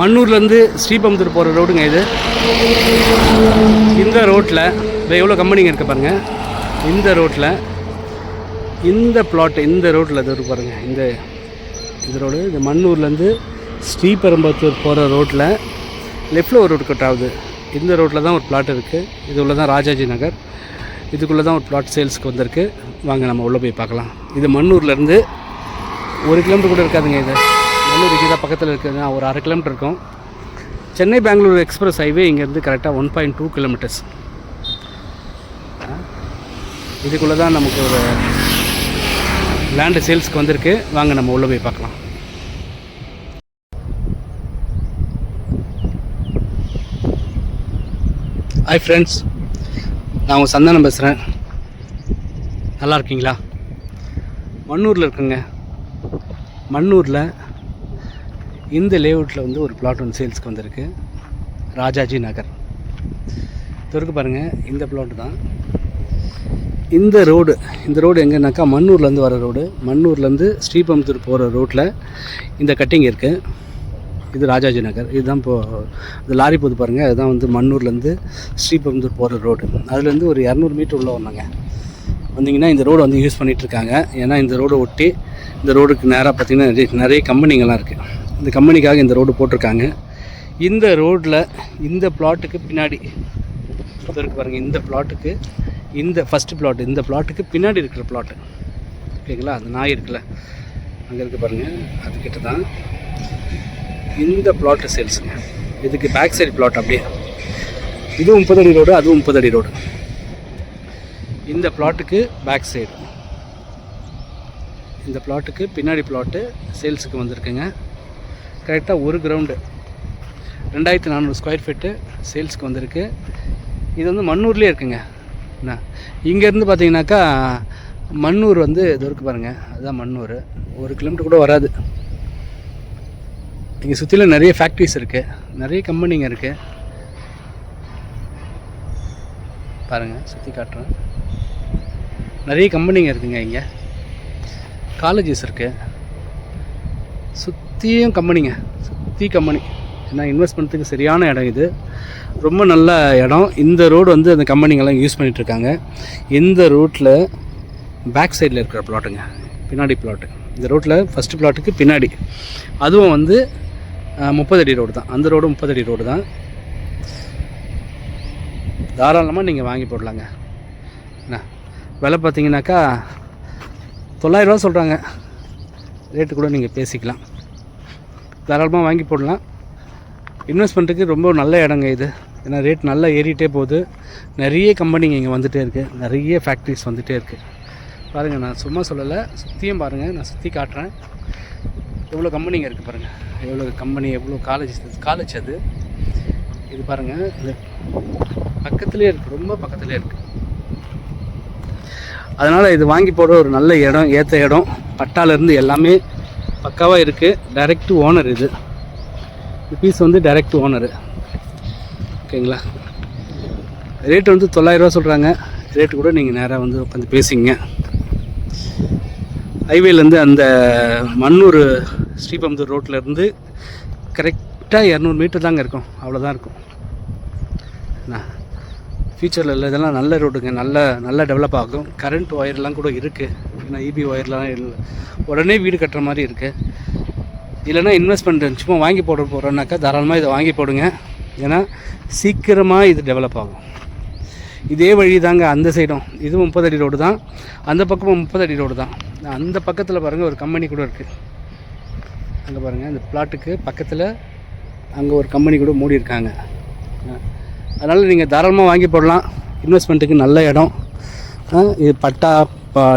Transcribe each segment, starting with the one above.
மண்ணூர்லேருந்து ஸ்ரீபெம்புத்தூர் போகிற ரோடுங்க இது. இந்த ரோட்டில் இப்போ எவ்வளோ கம்பெனிங்க இருக்க பாருங்கள் இந்த ரோட்டில் இந்த பிளாட் இந்த ரோட்டில் இது இருக்கு பாருங்கள் இந்த இந்த ரோடு இந்த மண்ணூர்லேருந்து ஸ்ரீபெரும்புத்தூர் போகிற ரோட்டில் லெஃப்டில் ஒரு ரோடு கட் ஆகுது. இந்த ரோட்டில் தான் ஒரு பிளாட் இருக்குது இது உள்ள தான் ராஜாஜி நகர். இதுக்குள்ளே தான் ஒரு பிளாட் சேல்ஸ்க்கு வந்திருக்கு. வாங்க நம்ம உள்ளே போய் பார்க்கலாம். இது மண்ணூர்லேருந்து ஒரு கிலோமீட்டர் கூட இருக்காதுங்க இது. மண்ணூர் இங்கே தான் பக்கத்தில் இருக்குதுங்க ஒரு அரை கிலோமீட்டர் இருக்கும். சென்னை பெங்களூர் எக்ஸ்பிரஸ் ஹைவே இங்கேருந்து கரெக்டாக ஒன் பாயிண்ட் டூ கிலோமீட்டர்ஸ் இதுக்குள்ளே தான் நமக்கு ஒரு லேண்டு சேல்ஸ்க்கு வந்திருக்கு. வாங்க நம்ம உள்ளே போய் பார்க்கலாம். ஹாய் ஃப்ரெண்ட்ஸ் நான் உங்கள் சந்தானம் பேசுகிறேன் நல்லா இருக்கீங்களா? மண்ணூரில் இருக்குங்க. மண்ணூரில் இந்த லேஅவுட்டில் வந்து ஒரு பிளாட் ஒன்று சேல்ஸ்க்கு வந்திருக்கு. ராஜாஜி நகர். தெருக்கு பாருங்கள் இந்த பிளாட் தான். இந்த ரோடு இந்த ரோடு எங்கேனாக்கா மண்ணூர்லேருந்து வர ரோடு மண்ணூர்லேருந்து ஸ்ரீபெரும்புத்தூர் போகிற ரோட்டில் இந்த கட்டிங் இருக்குது இது ராஜாஜி நகர். இதுதான் இப்போது இது லாரி போது பாருங்கள் அதுதான் வந்து மண்ணூர்லேருந்து ஸ்ரீபெரும்புத்தூர் போகிற ரோடு அதுலேருந்து ஒரு இரநூறு மீட்டர் உள்ள வந்தாங்க வந்தீங்கன்னா இந்த ரோடு வந்து யூஸ் பண்ணிகிட்ருக்காங்க ஏன்னா இந்த ரோடை ஒட்டி இந்த ரோடுக்கு நேராக பார்த்தீங்கன்னா நிறைய நிறைய இருக்குது இந்த கம்பெனிக்காக இந்த ரோடு போட்டிருக்காங்க. இந்த ரோட்டில் இந்த பிளாட்டுக்கு பின்னாடி இது இருக்கு பாருங்கள் இந்த பிளாட்டுக்கு இந்த ஃபஸ்ட்டு பிளாட் இந்த பிளாட்டுக்கு பின்னாடி இருக்கிற பிளாட்டு ஓகேங்களா அந்த நாய் இருக்குல்ல அங்கே இருக்கு பாருங்கள் அதுக்கிட்ட தான் இந்த பிளாட்டு சேல்ஸுங்க இதுக்கு பேக் சைடு பிளாட் அப்படியே. இதுவும் முப்பது அடி ரோடு அதுவும் முப்பது அடி ரோடு இந்த பிளாட்டுக்கு பேக் சைடு இந்த பிளாட்டுக்கு பின்னாடி பிளாட்டு சேல்ஸுக்கு வந்திருக்குங்க. கரெக்டாக ஒரு கிரவுண்டு ரெண்டாயிரத்தி நானூறு ஸ்கொயர் ஃபீட்டு சேல்ஸுக்கு வந்திருக்கு. இது வந்து மண்ணூர்லேயே இருக்குங்க. என்ன? இங்கேருந்து பார்த்தீங்கன்னாக்கா மண்ணூர் வந்து இது இருக்கு பாருங்கள் அதுதான் மண்ணூர். ஒரு கிலோமீட்டர் கூட வராது. இங்கே சுற்றிலும் நிறைய ஃபேக்ட்ரிஸ் இருக்குது நிறைய கம்பெனிங்க இருக்குது பாருங்கள் சுற்றி காட்டுறேன். நிறைய கம்பெனிங்க இருக்குங்க இங்கே. காலேஜஸ் இருக்குது சுத் சுற்றியும் கம்பெனிங்க. சுற்றி கம்பெனி. ஏன்னா இன்வெஸ்ட்மெண்ட்டுக்கு சரியான இடம் இது. ரொம்ப நல்ல இடம். இந்த ரோடு வந்து அந்த கம்பெனிங்கெல்லாம் யூஸ் பண்ணிகிட்ருக்காங்க இருக்காங்க இந்த ரோட்டில் பேக் சைடில் இருக்கிற பிளாட்டுங்க பின்னாடி பிளாட்டு இந்த ரோட்டில் ஃபஸ்ட்டு பிளாட்டுக்கு பின்னாடி. அதுவும் வந்து முப்பது அடி ரோடு தான். அந்த ரோடு முப்பது அடி ரோடு தான். தாராளமாக நீங்கள் வாங்கி போடலாங்க. என்ன? விலை பார்த்தீங்கன்னாக்கா தொள்ளாயிரரூவா சொல்கிறாங்க ரேட்டு கூட நீங்கள் பேசிக்கலாம். தாராளமாக வாங்கி போடலாம். இன்வெஸ்ட்மெண்ட்டுக்கு ரொம்ப நல்ல இடங்க இது. ஏன்னா ரேட் நல்லா ஏறிட்டே போகுது. நிறைய கம்பெனிங்க இங்கே வந்துகிட்டே இருக்குது நிறைய ஃபேக்ட்ரிஸ் வந்துகிட்டே இருக்குது பாருங்கள் நான் சும்மா சொல்லலை. சுற்றியும் பாருங்கள் நான் சுற்றி காட்டுறேன். எவ்வளோ கம்பெனிங்க இருக்குது பாருங்கள் எவ்வளோ கம்பெனி எவ்வளோ காலேஜ் காலேஜ் அது. இது பாருங்கள் இது பக்கத்துலேயே இருக்குது ரொம்ப பக்கத்துலேயே இருக்குது அதனால் இது வாங்கி போட ஒரு நல்ல இடம் ஏற்ற இடம். பட்டாலேருந்து எல்லாமே பக்காவாக இருக்குது டைரக்ட் ஓனர் இது. இந்த பீஸ் வந்து டைரக்ட் ஓனரு ஓகேங்களா ரேட் வந்து தொள்ளாயிரரூவா சொல்கிறாங்க ரேட்டு கூட நீங்கள் நேராக வந்து உட்காந்து பேசிங்க. ஹைவேலேருந்து அந்த மண்ணூர் ஸ்ரீபெரும்புதூர் ரோட்லேருந்து கரெக்டாக இரநூறு மீட்டர் தாங்க இருக்கும். அவ்வளோதான் இருக்கும். என்ன? ஃபியூச்சரில் இல்லை இதெல்லாம் நல்ல ரோடுங்க நல்ல நல்ல டெவலப் ஆகும். கரண்ட் ஒயர்லாம் கூட இருக்குது ஏன்னா இபி ஒயர்லாம் இல்லை. உடனே வீடு கட்டுற மாதிரி இருக்குது இல்லைன்னா இன்வெஸ்ட்மெண்ட் சும்மா வாங்கி போட போகிறோன்னாக்கா தாராளமாக இதை வாங்கி போடுங்க. ஏன்னா சீக்கிரமாக இது டெவலப் ஆகும். இதே வழி தாங்க அந்த சைடும் இதுவும் முப்பது அடி ரோடு தான். அந்த பக்கமும் முப்பது அடி ரோடு தான். அந்த பக்கத்தில் பாருங்கள் ஒரு கம்பெனி கூட இருக்குது அங்கே பாருங்கள் அந்த பிளாட்டுக்கு பக்கத்தில் அங்கே ஒரு கம்பெனி கூட மூடி இருக்காங்க. அதனால் நீங்கள் தாராளமாக வாங்கி போடலாம். இன்வெஸ்ட்மெண்ட்டுக்கு நல்ல இடம். இது பட்டா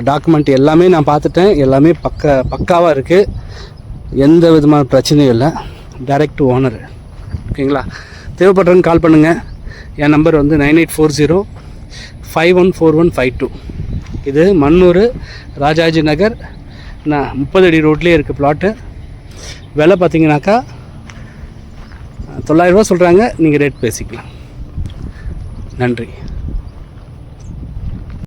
டாக்குமெண்ட் எல்லாமே நான் பார்த்துட்டேன். எல்லாமே பக்க பக்காவாக இருக்குது எந்த விதமான பிரச்சனையும் இல்லை. டைரக்ட் ஓனர் ஓகேங்களா? தேவைப்படுறவங்க கால் பண்ணுங்கள் என் நம்பர் வந்து nine eight four zero five one four one five two. இது மண்ணூர் ராஜாஜி நகர். நான் முப்பது அடி ரோட்லேயே இருக்குது பிளாட்டு விலை பார்த்தீங்கன்னாக்கா தொள்ளாயிரரூவா சொல்கிறாங்க நீங்கள் ரேட் பேசிக்கலாம். நன்றி.